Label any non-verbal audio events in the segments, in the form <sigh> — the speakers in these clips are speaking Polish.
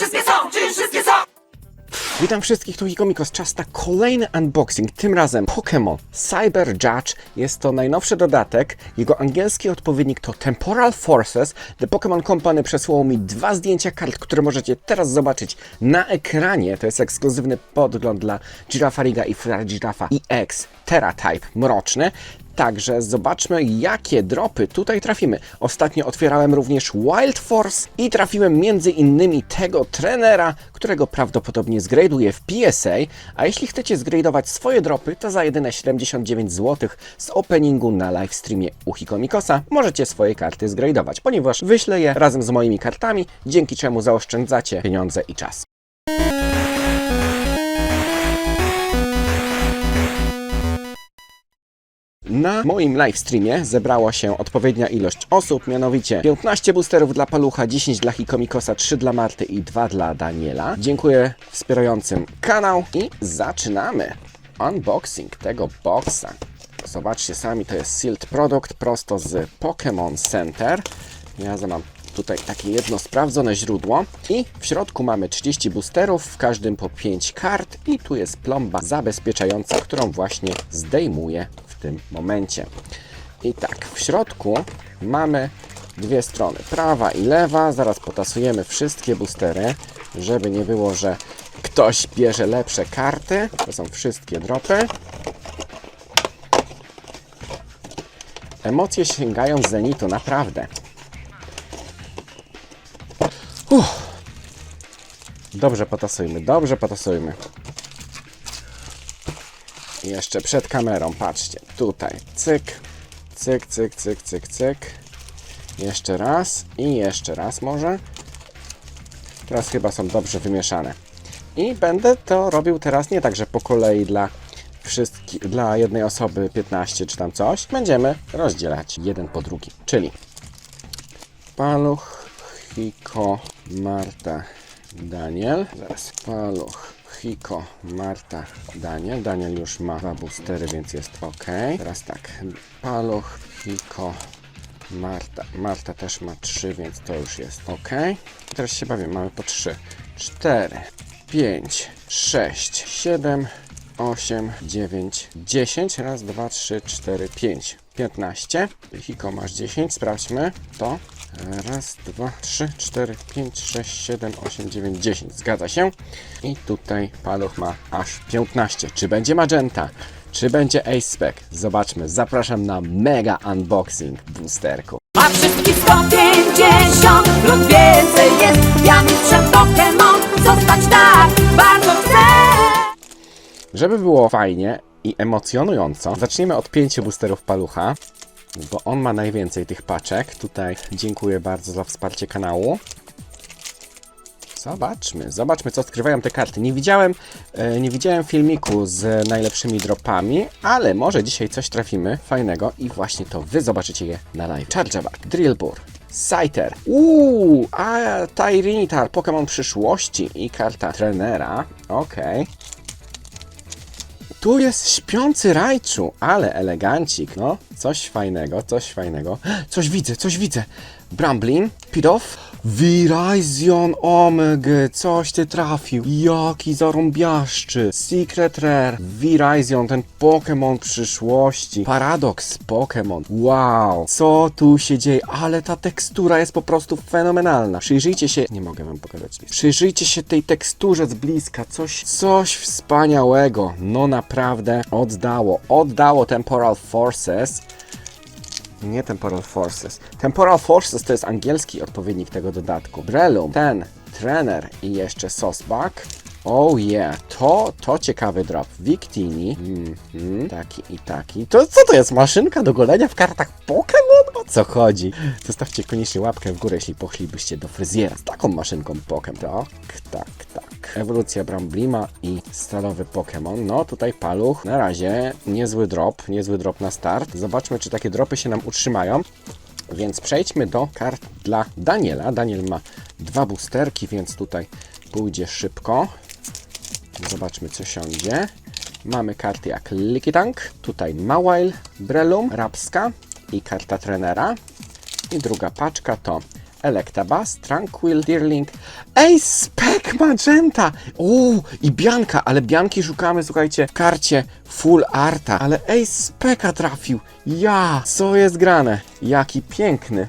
wszystkie są? Czy wszystkie są? Witam wszystkich, tu Hikomikos. Czas na kolejny unboxing. Tym razem Pokémon Cyber Judge. Jest to najnowszy dodatek. Jego angielski odpowiednik to Temporal Forces. The Pokémon Company przesłało mi dwa zdjęcia kart, które możecie teraz zobaczyć na ekranie. To jest ekskluzywny podgląd dla Girafariga i Fragirafa EX Terratype Mroczny. Także zobaczmy, jakie dropy tutaj trafimy. Ostatnio otwierałem również Wild Force i trafiłem między innymi tego trenera, którego prawdopodobnie zgraduję w PSA. A jeśli chcecie zgradować swoje dropy, to za jedyne 79 zł z openingu na livestreamie u Hikomikosa możecie swoje karty zgradować, ponieważ wyślę je razem z moimi kartami, dzięki czemu zaoszczędzacie pieniądze i czas. Na moim livestreamie zebrało się odpowiednia ilość osób, mianowicie 15 boosterów dla Palucha, 10 dla Hikomikosa, 3 dla Marty i 2 dla Daniela. Dziękuję wspierającym kanał i zaczynamy unboxing tego boxa. Zobaczcie sami, to jest sealed product prosto z Pokémon Center. Ja mam tutaj takie jedno sprawdzone źródło i w środku mamy 30 boosterów, w każdym po 5 kart i tu jest plomba zabezpieczająca, którą właśnie zdejmuję tym momencie. I tak, w środku mamy dwie strony, prawa i lewa. Zaraz potasujemy wszystkie boostery, żeby nie było, że ktoś bierze lepsze karty. To są wszystkie dropy. Emocje sięgają zenitu, naprawdę. Uff. Dobrze potasujmy, dobrze potasujmy. Jeszcze przed kamerą, patrzcie, tutaj, cyk, cyk, cyk, cyk, cyk, cyk. Jeszcze raz i jeszcze raz może. Teraz chyba są dobrze wymieszane. I będę to robił teraz nie tak, że po kolei dla wszystkich, dla jednej osoby 15 czy tam coś. Będziemy rozdzielać jeden po drugim, czyli Paluch, Hiko, Marta, Daniel. Zaraz. Paluch, Hiko, Marta, Daniel. Daniel już ma dwa boostery, więc jest ok. Teraz tak. Paluch, Hiko, Marta. Marta też ma trzy, więc to już jest ok. Teraz się bawię. Mamy po trzy, cztery, pięć, sześć, siedem, 8, 9, 10. Raz, dwa, trzy, cztery, pięć. 15. Hiko masz 10. Sprawdźmy to. Raz, dwa, trzy, cztery, pięć, sześć, siedem, osiem, dziewięć, dziesięć. Zgadza się. I tutaj paluch ma aż 15. Czy będzie magenta? Czy będzie ace spec? Zobaczmy. Zapraszam na mega unboxing boosterku. A wszystkich 150 lub więcej jest Ja mistrzem Pokémon Zostać tak bardzo chcę Żeby było fajnie i emocjonująco, zaczniemy od pięciu boosterów palucha, bo on ma najwięcej tych paczek. Tutaj dziękuję bardzo za wsparcie kanału. Zobaczmy, zobaczmy co skrywają te karty. Nie widziałem, e, nie widziałem filmiku z najlepszymi dropami, ale może dzisiaj coś trafimy fajnego i właśnie to wy zobaczycie je na live. Chargeback, Drillbur, Scyther, uuu, a Tyranitar, Pokémon przyszłości i karta trenera. Okej. Tu jest śpiący Rajczu, ale elegancik, no. Coś fajnego, coś fajnego. <gasps> Coś widzę, coś widzę. Bramblin, Pidoff, Virizion Omega, coś ty trafił. Jaki zarąbiaszczy. Secret Rare, Virizion, ten Pokémon przyszłości. Paradox Pokémon. Wow, co tu się dzieje? Ale ta tekstura jest po prostu fenomenalna. Przyjrzyjcie się, nie mogę wam pokazać. Przyjrzyjcie się tej teksturze z bliska. Coś, coś wspaniałego. No naprawdę oddało, oddało Temporal Forces. Nie Temporal Forces. Temporal Forces to jest angielski odpowiednik tego dodatku. Brelum, ten, trener i jeszcze Sosbak. Oh yeah, to, to ciekawy drop. Victini, mhm, taki i taki. To co to jest? Maszynka do golenia w kartach Pokémon? O co chodzi? Zostawcie koniecznie łapkę w górę, jeśli poszlibyście do fryzjera z taką maszynką Pokémon. Tak, tak, tak. Ewolucja Bramblima i stalowy Pokémon. No tutaj paluch. Na razie niezły drop, niezły drop na start. Zobaczmy, czy takie dropy się nam utrzymają. Więc przejdźmy do kart dla Daniela. Daniel ma dwa boosterki, więc tutaj pójdzie szybko. Zobaczmy, co siądzie. Mamy karty jak Likitank, tutaj Mawile, Brelum, Rapska i karta trenera. I druga paczka to Electabuzz, Tranquil, Deerling, Ace Spec Magenta! Uuu, i Bianka, ale Bianki szukamy, słuchajcie, w karcie Full Arta, ale Ace Speca trafił. Ja, co jest grane? Jaki piękny.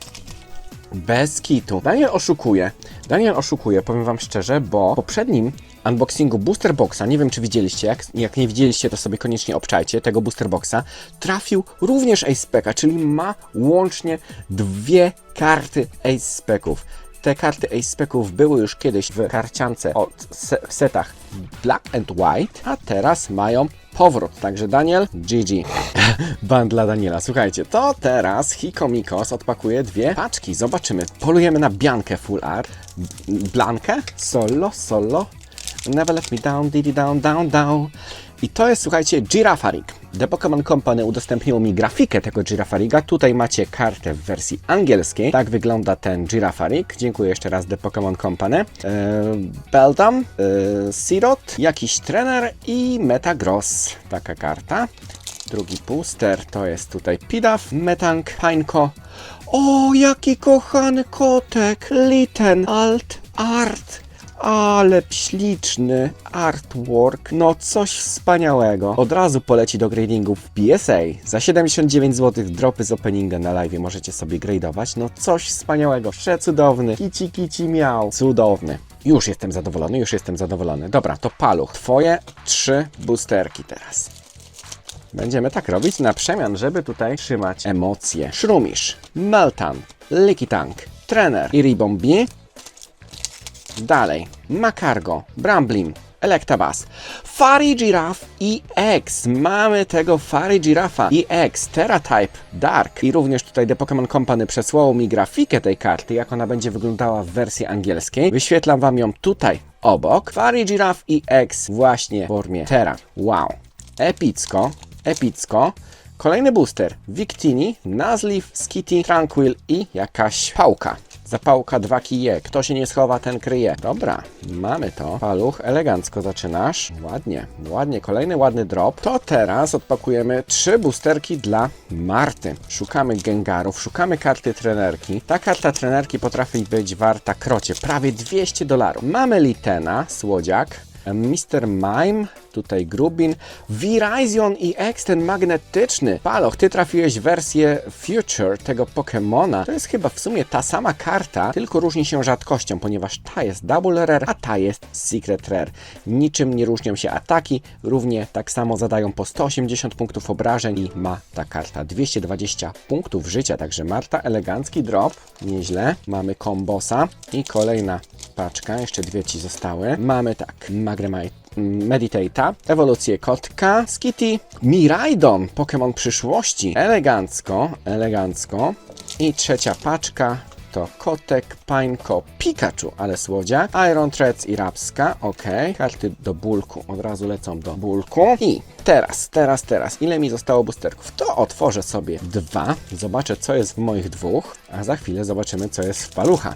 Bez kitu. Daniel oszukuje. Daniel oszukuje, powiem wam szczerze, bo poprzednim unboxingu Booster Boxa, nie wiem czy widzieliście, jak, jak nie widzieliście, to sobie koniecznie obczajcie tego Booster Boxa, trafił również Ace Spec'a, czyli ma łącznie dwie karty Ace Spec'ów. Te karty Ace Spec'ów były już kiedyś w karciance o, se, w setach Black and White, a teraz mają powrót. Także Daniel, GG. <laughs> Band dla Daniela. Słuchajcie, to teraz Hiko Mikos odpakuje dwie paczki. Zobaczymy. Polujemy na Biankę Full Art. Blankę? Solo, solo. Never let me down, diddy down, down, down. I to jest, słuchajcie, Girafarig. The Pokémon Company udostępniło mi grafikę tego Girafariga. Tutaj macie kartę w wersji angielskiej. Tak wygląda ten Girafarig. Dziękuję jeszcze raz The Pokémon Company. Eee, Beldam, eee, Sirot, jakiś trener i Metagross. Taka karta. Drugi booster to jest tutaj Pidaf, Metang, Pineco. O, jaki kochany kotek! Litten, Alt, Art. Ale śliczny artwork, no coś wspaniałego. Od razu poleci do gradingu w PSA. Za 79 zł dropy z openinga na live możecie sobie gradować. No coś wspaniałego, przecudowny. Kici kici miał. Cudowny. Już jestem zadowolony, już jestem zadowolony. Dobra, to paluch. Twoje trzy boosterki teraz. Będziemy tak robić na przemian, żeby tutaj trzymać emocje. Szrumisz, Meltan, Likitank, Trener i Ribombi. Dalej, Makargo, Bramblim, Electabuzz, Fari Giraffe EX. Mamy tego Fari Giraffa EX, Terratype Dark. I również tutaj The Pokémon Company przesłało mi grafikę tej karty, jak ona będzie wyglądała w wersji angielskiej. Wyświetlam Wam ją tutaj obok. Fari Giraffe EX właśnie w formie Terra. Wow. Epicko, epicko. Kolejny booster. Victini, Nuzleaf, Skitty, Tranquil i jakaś pałka. Zapałka 2 kije. Kto się nie schowa, ten kryje. Dobra, mamy to. Paluch, elegancko zaczynasz. Ładnie, ładnie. Kolejny ładny drop. To teraz odpakujemy trzy boosterki dla Marty. Szukamy Gengarów, szukamy karty trenerki. Ta karta trenerki potrafi być warta krocie, prawie 200 dolarów. Mamy Litena, słodziak. Mr. Mime, tutaj Grubin, Virizion i X, ten magnetyczny. Paloch, ty trafiłeś wersję Future tego Pokemona. To jest chyba w sumie ta sama karta, tylko różni się rzadkością, ponieważ ta jest Double Rare, a ta jest Secret Rare. Niczym nie różnią się ataki, równie tak samo zadają po 180 punktów obrażeń i ma ta karta 220 punktów życia, także Marta, elegancki drop, nieźle. Mamy kombosa i kolejna paczka, jeszcze dwie ci zostały. Mamy tak, Magremite Meditate'a, ewolucję kotka, Skitty, Miraidon, Pokémon przyszłości, elegancko, elegancko. I trzecia paczka to kotek, pańko, Pikachu, ale słodziak, Iron Threads i Rapska, ok. Karty do bulku, od razu lecą do bulku. I teraz, teraz, teraz, ile mi zostało boosterków? To otworzę sobie dwa, zobaczę co jest w moich dwóch, a za chwilę zobaczymy co jest w palucha.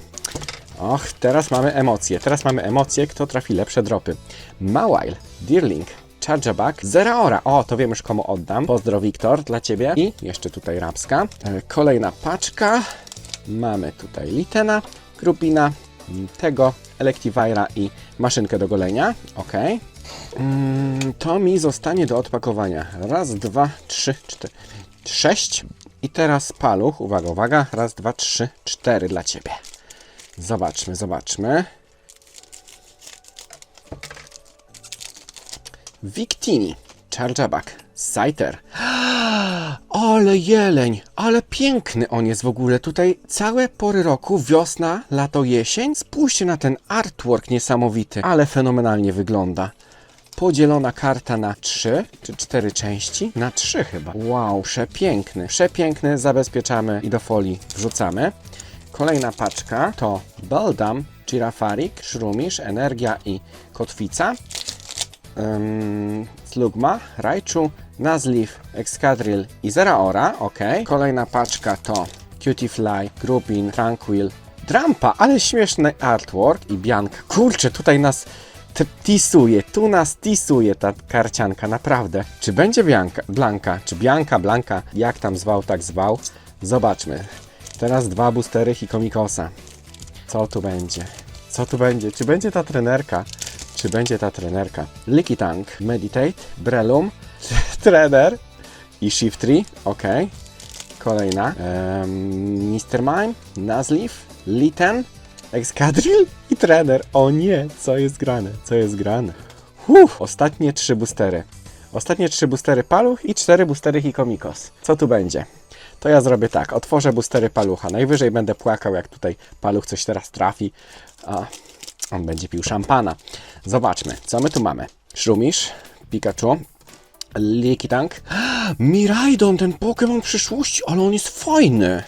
Och, teraz mamy emocje. Teraz mamy emocje, kto trafi lepsze dropy. Mawile, Deerling, Chargeback, Zeraora. O, to wiem już komu oddam. Pozdro Wiktor dla Ciebie. I jeszcze tutaj Rapska. E, Kolejna paczka. Mamy tutaj Litena, Grubina, m, tego, Electivira i maszynkę do golenia. Ok. Mm, to mi zostanie do odpakowania. Raz, dwa, trzy, cztery, sześć. I teraz paluch. Uwaga, uwaga. Raz, dwa, trzy, cztery dla Ciebie. Zobaczmy, zobaczmy. Victini, Chargeback, Scyther. <gasps> Ale jeleń, ale piękny on jest w ogóle. Tutaj całe pory roku, wiosna, lato, jesień. Spójrzcie na ten artwork niesamowity, ale fenomenalnie wygląda. Podzielona karta na trzy czy cztery części? Na trzy chyba. Wow, przepiękny, przepiękny. Zabezpieczamy i do folii wrzucamy. Kolejna paczka to Beldam, Girafarik, Szrumisz, Energia i Kotwica. Slugma, Raichu, Nuzleaf, Excadrill i Zeraora, ok. Kolejna paczka to Cutifly, Groupin, Tranquil, Drampa, ale śmieszny artwork i Bianka. Kurczę, tutaj nas tisuje, tu nas tisuje ta karcianka, naprawdę. Czy będzie Bianka, Blanka, czy Bianka, Blanka, jak tam zwał, tak zwał. Zobaczmy. Teraz dwa boostery Hikomikosa. Co tu będzie? Co tu będzie? Czy będzie ta trenerka? Czy będzie ta trenerka? Licky Tank, Meditate, Brelum, <laughs> Trader i Shift Tree. Ok. Kolejna. Em, Mr. Mime, Nazleaf, Litten, Excadrill i Trader. O nie, co jest grane? Co jest grane? Uff, ostatnie trzy boostery. Ostatnie trzy boostery paluch i cztery boostery Hikomikos. Co tu będzie? To ja zrobię tak, otworzę boostery palucha. Najwyżej będę płakał, jak tutaj paluch coś teraz trafi, a on będzie pił szampana. Zobaczmy, co my tu mamy. Szrumisz, Pikachu, Licky Tank, <gasps> Miraidon, ten Pokémon przyszłości, ale on jest fajny.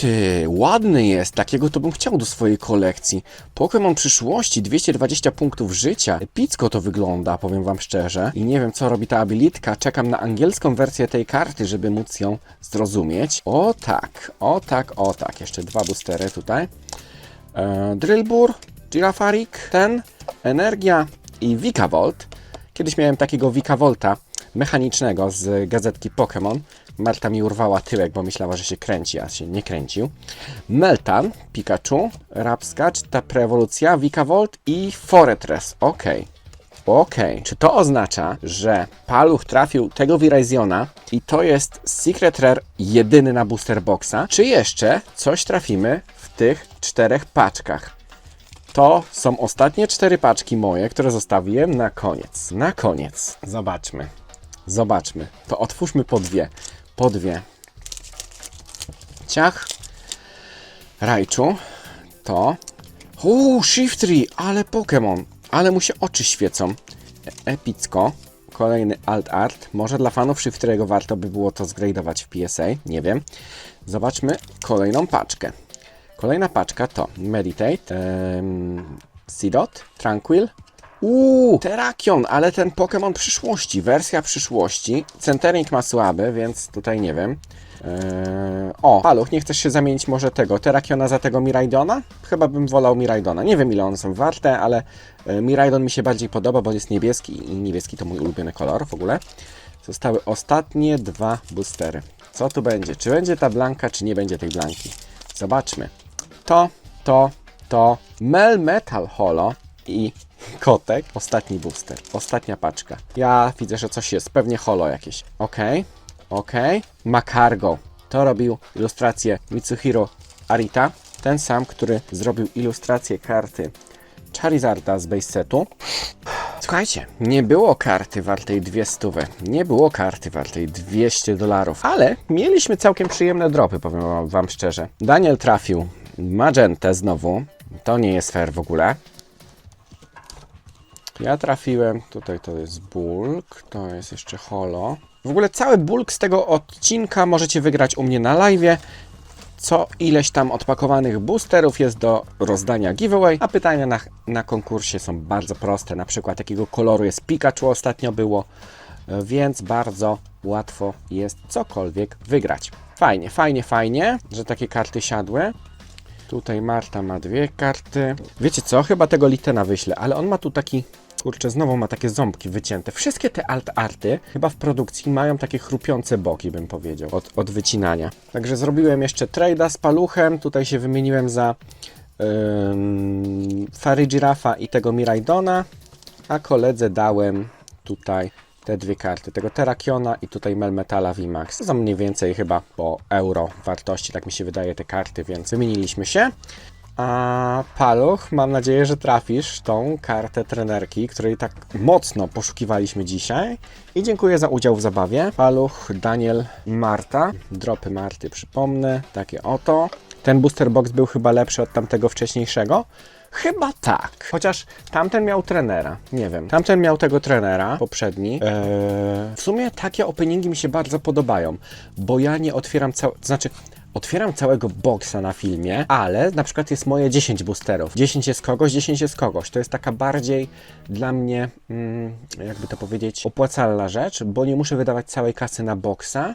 Ty, ładny jest, takiego to bym chciał do swojej kolekcji. Pokémon przyszłości, 220 punktów życia. Epicko to wygląda, powiem wam szczerze. I nie wiem, co robi ta abilitka. Czekam na angielską wersję tej karty, żeby móc ją zrozumieć. O tak, o tak, o tak. Jeszcze dwa boostery tutaj. E, Drillbur, Girafarik, ten, Energia i Vikavolt. Kiedyś miałem takiego Vikavolta mechanicznego z gazetki Pokémon. Marta mi urwała tyłek, bo myślała, że się kręci, a się nie kręcił. Meltan, Pikachu, Rapskacz, ta Prewolucja, Vikavolt i Foretres. Ok. Ok. Czy to oznacza, że Paluch trafił tego Viriziona i to jest Secret Rare jedyny na Booster Boxa? Czy jeszcze coś trafimy w tych czterech paczkach? To są ostatnie cztery paczki moje, które zostawiłem na koniec. Na koniec. Zobaczmy. Zobaczmy. To otwórzmy po dwie. Po dwie. Ciach. Rajczu. To. Uuu, Shiftry, ale Pokémon. Ale mu się oczy świecą. E- Epicko. Kolejny Alt Art. Może dla fanów Shiftry'ego warto by było to zgradować w PSA. Nie wiem. Zobaczmy kolejną paczkę. Kolejna paczka to Meditate, um, Seedot, Tranquil. Uuu, Terrakion, ale ten Pokémon przyszłości, wersja przyszłości. Centering ma słaby, więc tutaj nie wiem. Eee, o, Paluch, nie chcesz się zamienić może tego Terrakiona za tego Miraidona? Chyba bym wolał Miraidona. Nie wiem ile one są warte, ale e, Miraidon mi się bardziej podoba, bo jest niebieski i niebieski to mój ulubiony kolor w ogóle. Zostały ostatnie dwa boostery. Co tu będzie? Czy będzie ta blanka, czy nie będzie tej blanki? Zobaczmy. To, to, to Mel Metal Holo i kotek. Ostatni booster. Ostatnia paczka. Ja widzę, że coś jest. Pewnie holo jakieś. Ok, ok. Macargo. To robił ilustrację Mitsuhiro Arita. Ten sam, który zrobił ilustrację karty Charizarda z base setu. Słuchajcie, nie było karty wartej 200, nie było karty wartej 200 dolarów, ale mieliśmy całkiem przyjemne dropy, powiem wam szczerze. Daniel trafił magentę znowu, to nie jest fair w ogóle. Ja trafiłem, tutaj to jest bulk, to jest jeszcze holo. W ogóle cały bulk z tego odcinka możecie wygrać u mnie na live. Co ileś tam odpakowanych boosterów jest do rozdania giveaway, a pytania na, na konkursie są bardzo proste. Na przykład jakiego koloru jest Pikachu ostatnio było, więc bardzo łatwo jest cokolwiek wygrać. Fajnie, fajnie, fajnie, że takie karty siadły. Tutaj Marta ma dwie karty. Wiecie co? Chyba tego Litena wyślę, ale on ma tu taki. Kurczę, znowu ma takie ząbki wycięte. Wszystkie te alt-arty chyba w produkcji mają takie chrupiące boki, bym powiedział, od, od wycinania. Także zrobiłem jeszcze trade'a z paluchem. Tutaj się wymieniłem za Fairy Giraffa i tego Miraidona, a koledze dałem tutaj te dwie karty, tego Terrakiona i tutaj Melmetala VMAX. Są mniej więcej chyba po euro wartości, tak mi się wydaje te karty, więc wymieniliśmy się. A Paluch, mam nadzieję, że trafisz tą kartę trenerki, której tak mocno poszukiwaliśmy dzisiaj. I dziękuję za udział w zabawie. Paluch, Daniel, Marta. Dropy Marty, przypomnę, takie oto. Ten booster box był chyba lepszy od tamtego wcześniejszego. Chyba tak. Chociaż tamten miał trenera. Nie wiem. Tamten miał tego trenera, poprzedni. Eee, w sumie takie openingi mi się bardzo podobają, bo ja nie otwieram całego. Znaczy, otwieram całego boxa na filmie, ale na przykład jest moje 10 boosterów. 10 jest kogoś, 10 jest kogoś. To jest taka bardziej dla mnie, mm, jakby to powiedzieć, opłacalna rzecz, bo nie muszę wydawać całej kasy na boxa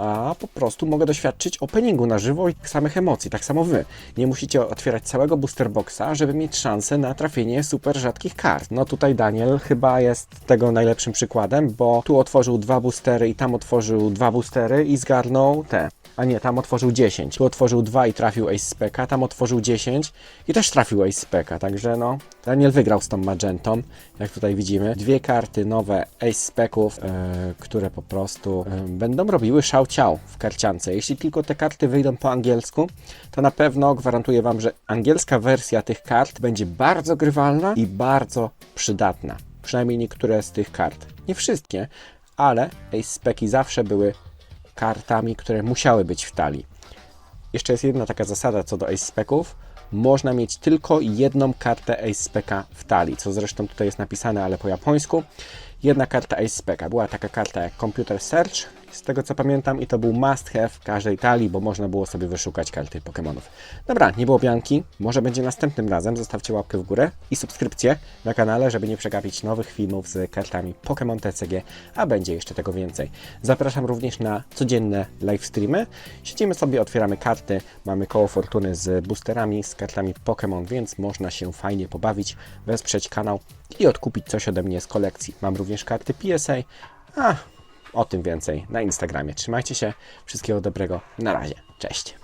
a po prostu mogę doświadczyć openingu na żywo i samych emocji. Tak samo wy. Nie musicie otwierać całego booster boxa, żeby mieć szansę na trafienie super rzadkich kart. No tutaj Daniel chyba jest tego najlepszym przykładem, bo tu otworzył dwa boostery i tam otworzył dwa boostery i zgarnął te A nie, tam otworzył 10. Tu otworzył 2 i trafił Ace Speka, tam otworzył 10 i też trafił Ace Speka, także no, Daniel wygrał z tą Magentą, jak tutaj widzimy. Dwie karty nowe Ace Speków, e, które po prostu e, będą robiły szał ciał w karciance. Jeśli tylko te karty wyjdą po angielsku, to na pewno gwarantuję Wam, że angielska wersja tych kart będzie bardzo grywalna i bardzo przydatna. Przynajmniej niektóre z tych kart. Nie wszystkie, ale Ace Speki zawsze były kartami, które musiały być w talii. Jeszcze jest jedna taka zasada co do Ace Speków. Można mieć tylko jedną kartę Ace Speka w talii, co zresztą tutaj jest napisane, ale po japońsku. Jedna karta Ace Speka. Była taka karta jak Computer Search, z tego co pamiętam, i to był must have każdej talii, bo można było sobie wyszukać karty Pokémonów. Dobra, nie było Bianki. Może będzie następnym razem. Zostawcie łapkę w górę i subskrypcję na kanale, żeby nie przegapić nowych filmów z kartami Pokémon TCG, a będzie jeszcze tego więcej. Zapraszam również na codzienne live streamy. Siedzimy sobie, otwieramy karty, mamy koło fortuny z boosterami, z kartami Pokémon, więc można się fajnie pobawić, wesprzeć kanał i odkupić coś ode mnie z kolekcji. Mam również karty PSA, a o tym więcej na Instagramie. Trzymajcie się, wszystkiego dobrego, na razie, cześć.